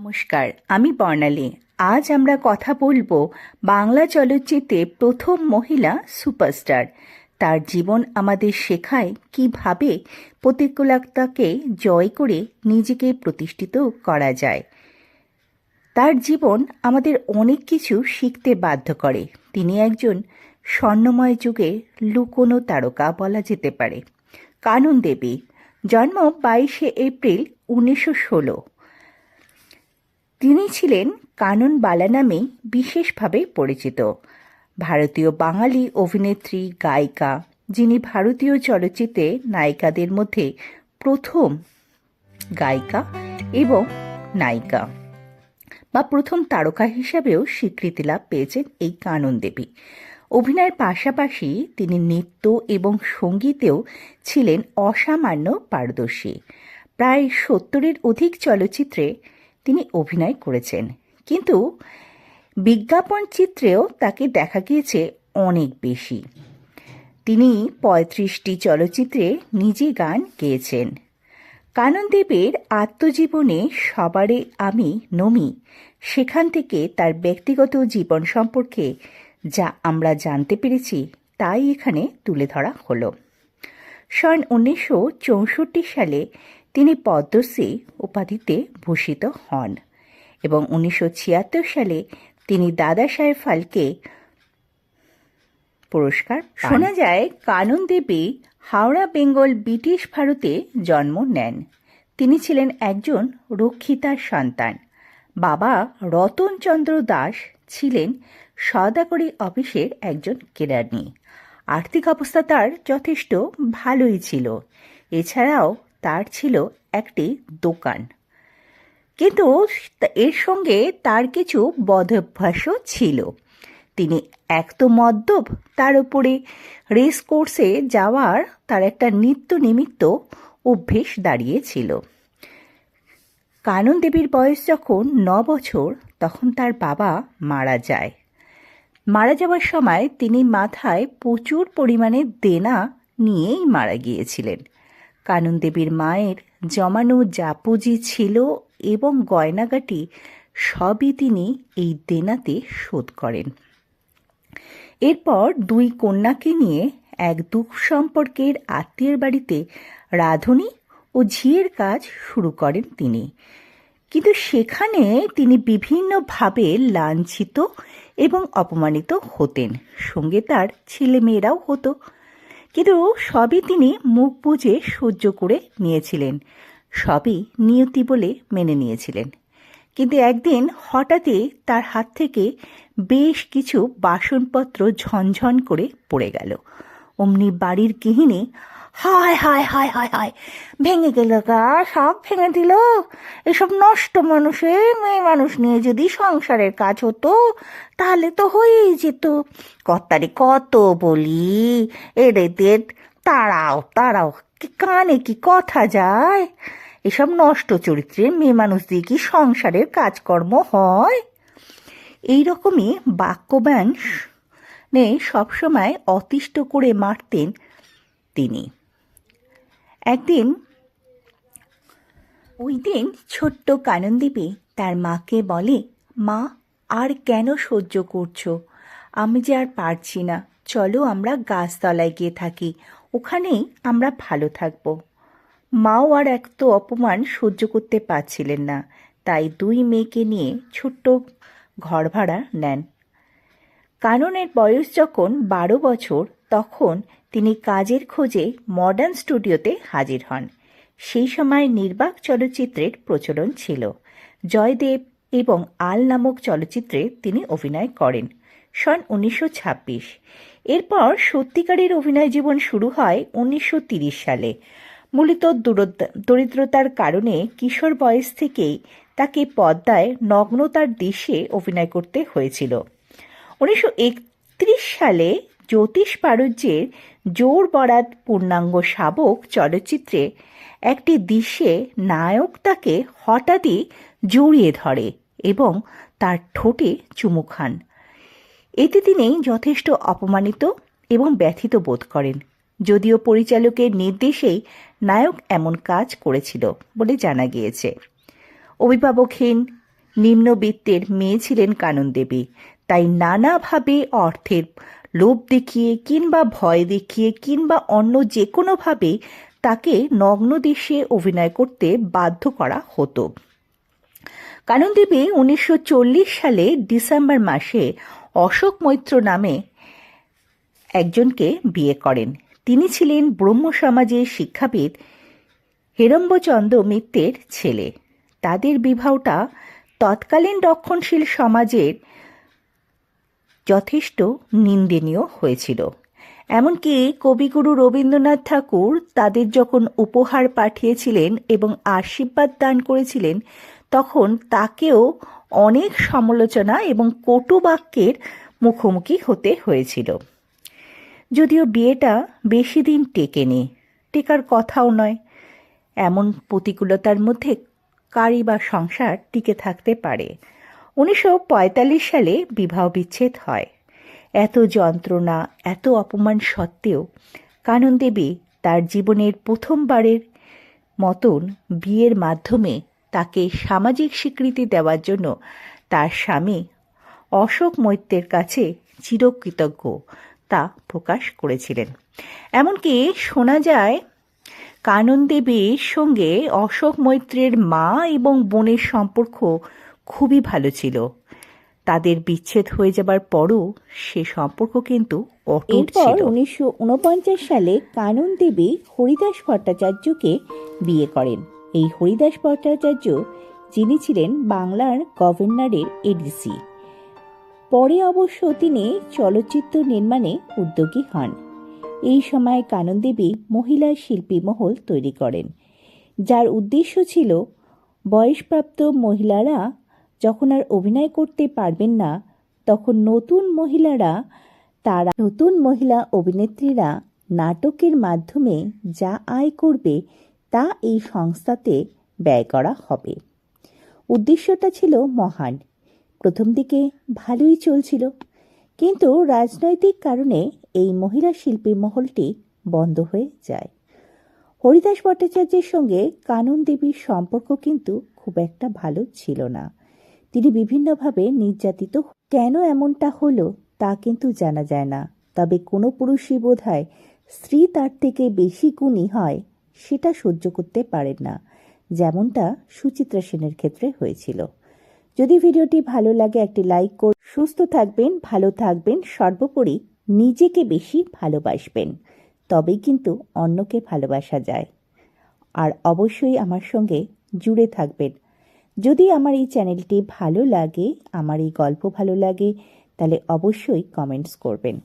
নমস্কার, আমি বর্ণালী। আজ আমরা কথা বলব বাংলা চলচ্চিত্রে প্রথম মহিলা সুপারস্টার। তার জীবন আমাদের শেখায় কীভাবে প্রতিকূলতাকে জয় করে নিজেকে প্রতিষ্ঠিত করা যায়। তার জীবন আমাদের অনেক কিছু শিখতে বাধ্য করে। তিনি একজন স্বর্ণময় যুগে লুকোনো তারকা বলা যেতে পারে। কানন দেবী, জন্ম বাইশে এপ্রিল, উনিশশো ষোলো। তিনি ছিলেন কানন বালা নামেই বিশেষভাবে পরিচিত। ভারতীয় বাঙালি অভিনেত্রী, গায়িকা, যিনি ভারতীয় চলচ্চিত্রে নায়িকাদের মধ্যে প্রথম গায়িকা এবং নায়িকা বা প্রথম তারকা হিসাবেও স্বীকৃতি লাভ পেয়েছেন এই কানন দেবী। অভিনয়ের পাশাপাশি তিনি নৃত্য এবং সঙ্গীতেও ছিলেন অসামান্য পারদর্শী। প্রায় সত্তরের অধিক চলচ্চিত্রে তিনি অভিনয় করেছেন। কিন্তু বিজ্ঞাপন চিত্রেও তাকে দেখা গিয়েছে অনেক বেশি। তিনি পঁয়ত্রিশটি চলচ্চিত্রে নিজে গান গেয়েছেন। কানন দেবের আত্মজীবনে সবারে আমি নমি, সেখান থেকে তার ব্যক্তিগত জীবন সম্পর্কে যা আমরা জানতে পেরেছি তাই এখানে তুলে ধরা হলো। সন উনিশশো চৌষট্টি সালে তিনি পদ্মশ্রী উপাধিতে ভূষিত হন এবং উনিশশো ছিয়াত্তর সালে তিনি দাদা সাহেব ফালকে পুরস্কার শোনা যায়, কানন দেবী হাওড়া, বেঙ্গল, ব্রিটিশ ভারতে জন্ম নেন। তিনি ছিলেন একজন রক্ষিতার সন্তান। বাবা রতনচন্দ্র দাস ছিলেন সদাগরি অফিসের একজন কেরানি। আর্থিক অবস্থা তার যথেষ্ট ভালোই ছিল। এছাড়াও তার ছিল একটি দোকান। কিন্তু এর সঙ্গে তার কিছু বদভ্যাসও ছিল। তিনি এক তো মদ্যপ, তার উপরে রেস কোর্সে যাওয়ার তার একটা নিত্য নিমিত্ত অভ্যেস দাঁড়িয়েছিল। কানন দেবীর বয়স যখন ন বছর, তখন তার বাবা মারা যায়। মারা যাওয়ার সময় তিনি মাথায় প্রচুর পরিমাণে দেনা নিয়েই মারা গিয়েছিলেন। কানন দেবীর মায়ের জমানো যা পুঁজি ছিল এবং গয়নাগাটি, সবই তিনি এই দেনাতে শোধ করেন। এরপর দুই কন্যাকে নিয়ে এক দুঃখ সম্পর্কের আত্মীয়ের বাড়িতে রাঁধুনি ও ঝিয়ের কাজ শুরু করেন তিনি। কিন্তু সেখানে তিনি বিভিন্নভাবে লাঞ্ছিত এবং অপমানিত হতেন। সঙ্গে তার ছেলেমেয়েরাও হতো। কিন্তু সবই তিনি মুখ বুঝে সহ্য করে নিয়েছিলেন। সবই নিয়তি বলে মেনে নিয়েছিলেন। কিন্তু একদিন হঠাৎই তার হাত থেকে বেশ কিছু বাসনপত্র ঝনঝন করে পড়ে গেল। অমনি বাড়ির গৃহিণী হায় হায় হায় হায় হায়। ভেঙে গেল গা, সব ভেঙে দিল। এসব নষ্ট মানুষের মেয়ে মানুষ নিয়ে যদি সংসারের কাজ হতো, তাহলে তো হয়েই যেত। কর্তারে কত বলি? এদের তাড়াও তাড়াও কানে কি কথা যায়? এসব নষ্ট চরিত্রের মেয়ে মানুষ দিয়ে কি সংসারের কাজকর্ম হয়? এই এইরকমই বাক্যব্যান নে সবসময় অতিষ্ঠ করে মারতেন তিনি। একদিন, ওই দিন ছোট্ট কাননদীপী তার মাকে বলে, মা, আর কেন সহ্য করছ? আমি যে আর পারছি না। চলো আমরা গাছতলায় গিয়ে থাকি। ওখানেই আমরা ভালো থাকব। মাও আর এক তো অপমান সহ্য করতে পারছিলেন না। তাই দুই মেয়েকে নিয়ে ছোট্ট ঘর ভাড়া নেন। কাননের বয়স যখন বারো বছর, তখন তিনি কাজের খোঁজে মডার্ন স্টুডিওতে হাজির হন। সেই সময় নির্বাক চলচ্চিত্রের প্রচলন ছিল। জয়দেব এবং আল নামক চলচ্চিত্রে তিনি অভিনয় করেন সন উনিশশো ছাব্বিশ। এরপর সত্যিকারের অভিনয় জীবন শুরু হয় উনিশশো সালে। মূলত দরিদ্রতার কারণে কিশোর বয়স থেকেই তাকে পদ্মায় নগ্নতার দৃশ্যে অভিনয় করতে হয়েছিল। উনিশশো একত্রিশ সালে জ্যোতিষ পারুজ্যের জোর বরাত পূর্ণাঙ্গ শাবক চলচ্চিত্রে একটি দৃশ্যে নায়ক তাকে হঠাৎই জড়িয়ে ধরে এবং তার ঠোঁটে চুমু খান। এতে তিনি যথেষ্ট অপমানিত এবং ব্যথিত বোধ করেন। যদিও পরিচালকের নির্দেশেই নায়ক এমন কাজ করেছিল বলে জানা গিয়েছে। অভিভাবকহীন নিম্নবিত্তের মেয়ে ছিলেন কানন দেবী। তাই নানাভাবে অর্থের লোভ দেখিয়ে কিংবা ভয় দেখিয়ে কিংবা অন্য যে কোনোভাবে তাকে নগ্ন দেশে অভিনয় করতে বাধ্য করা হতো। কানন দেবী উনিশশো সালে ডিসেম্বর মাসে অশোক মৈত্র নামে একজনকে বিয়ে করেন। তিনি ছিলেন ব্রহ্ম সমাজের শিক্ষাবিদ হেরম্বচন্দ্র মিত্রের ছেলে। তাদের বিবাহটা তৎকালীন রক্ষণশীল সমাজের যথেষ্ট নিন্দনীয় হয়েছিল। এমনকি কবিগুরু রবীন্দ্রনাথ ঠাকুর তাদের যখন উপহার পাঠিয়েছিলেন এবং আশীর্বাদ দান করেছিলেন, তখন তাকেও অনেক সমালোচনা এবং কটু বাক্যের মুখোমুখি হতে হয়েছিল। যদিও বিয়েটা বেশি দিন টেকেনি, টেকার কথাও নয়। এমন প্রতিকূলতার মধ্যে কারি বা সংসার টিকে থাকতে পারে? উনিশশো পঁয়তাল্লিশ সালে বিবাহ বিচ্ছেদ হয়। এত যন্ত্রণা, এত অপমান সত্ত্বেও কানন দেবী তার জীবনের প্রথমবারের মতন বিয়ের মাধ্যমে তাকে সামাজিক স্বীকৃতি দেওয়ার জন্য তার স্বামী অশোক মৈত্রের কাছে চিরকৃতজ্ঞ তা প্রকাশ করেছিলেন। এমনকি শোনা যায়, কানন দেবীর সঙ্গে অশোক মৈত্রের মা এবং বোনের সম্পর্ক খুবই ভালো ছিল। তাদের বিচ্ছেদ হয়ে যাবার পরও সে সম্পর্ক কিন্তু অটুট এরপর ছিল। উনিশশো উনপঞ্চাশ সালে কানন দেবী হরিদাস ভট্টাচার্যকে বিয়ে করেন। এই হরিদাস ভট্টাচার্য যিনি ছিলেন বাংলার গভর্নরের এডিসি পরে অবশ্য তিনি চলচ্চিত্র নির্মাণে উদ্যোগী হন। এই সময় কানন দেবী মহিলা শিল্পী মহল তৈরি করেন। যার উদ্দেশ্য ছিল বয়সপ্রাপ্ত মহিলারা যখন আর অভিনয় করতে পারবেন না, তখন নতুন মহিলারা, তারা নতুন মহিলা অভিনেত্রীরা নাটকের মাধ্যমে যা আয় করবে তা এই সংস্থাতে ব্যয় করা হবে। উদ্দেশ্যটা ছিল মহান। প্রথম দিকে ভালোই চলছিল। কিন্তু রাজনৈতিক কারণে এই মহিলা শিল্পী মহলটি বন্ধ হয়ে যায়। হরিদাস ভট্টাচার্যের সঙ্গে কানন দেবীর সম্পর্ক কিন্তু খুব একটা ভালো ছিল না। তিনি বিভিন্নভাবে নির্যাতিত। কেন এমনটা হলো তা কিন্তু জানা যায় না। তবে কোনো পুরুষই বোধ হয় স্ত্রী তার থেকে বেশি গুণী হয় সেটা সহ্য করতে পারেন না, যেমনটা সুচিত্রা সেনের ক্ষেত্রে হয়েছিল। যদি ভিডিওটি ভালো লাগে একটি লাইক কর সুস্থ থাকবেন, ভালো থাকবেন, সর্বোপরি নিজেকে বেশি ভালোবাসবেন, তবেই কিন্তু অন্যকে ভালোবাসা যায়। আর অবশ্যই আমার সঙ্গে জুড়ে থাকবেন যদি আমার এই চ্যানেলটি ভালো লাগে, আমার এই গল্প ভালো লাগে, তাহলে অবশ্যই কমেন্টস করবেন।